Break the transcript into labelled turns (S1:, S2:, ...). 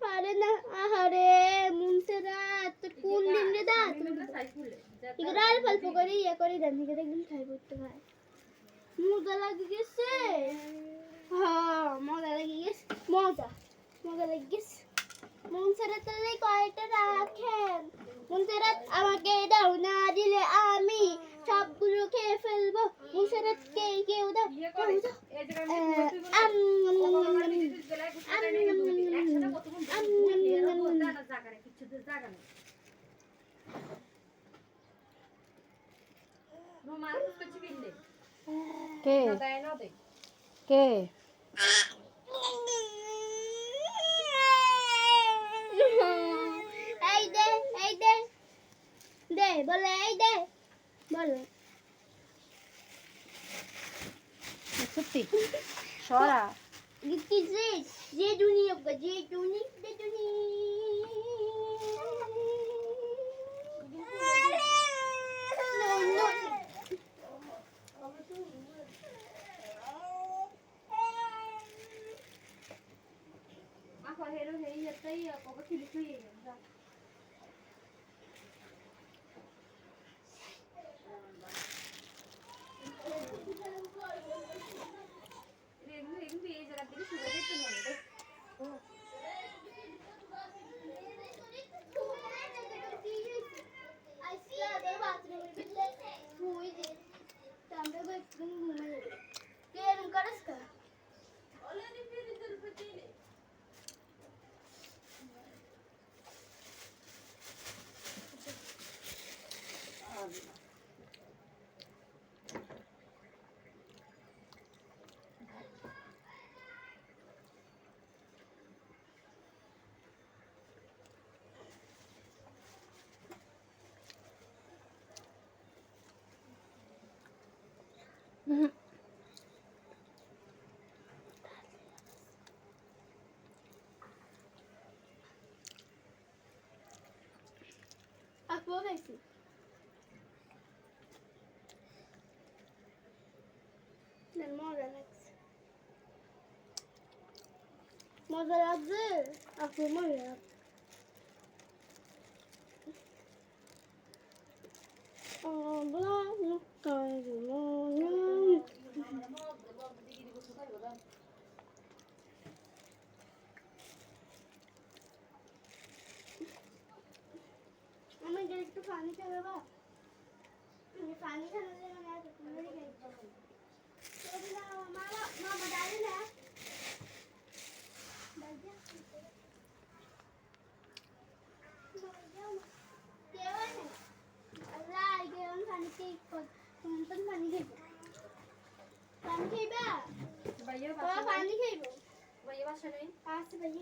S1: পারে না। আহারে মুনসেরা তো কোন দিন রে দা? ইগরা আর ফল্প করে ইয়ে করে দেন ইগরা একদম খাই করতে ভাই মজা লাগে গেছে। কে কেউ দাও কেউ দাও আম
S2: কে কে
S1: এই দে এই দে দে বলে এই দে বলে
S2: সত্যি। সরা।
S1: কি যে যে দুনিয়া যে দুনি যে দুনি আপু être une Aklıma versin. Ne mozarat? Mozaratı aklıma versin. একটু পানি খাবে বা আমি পানি খাবে মানে আর তুমি খাইতে মামা মামা ডালি না পানি খাইবা পানি খাইবা পানি খাইব পাঁচ বাজে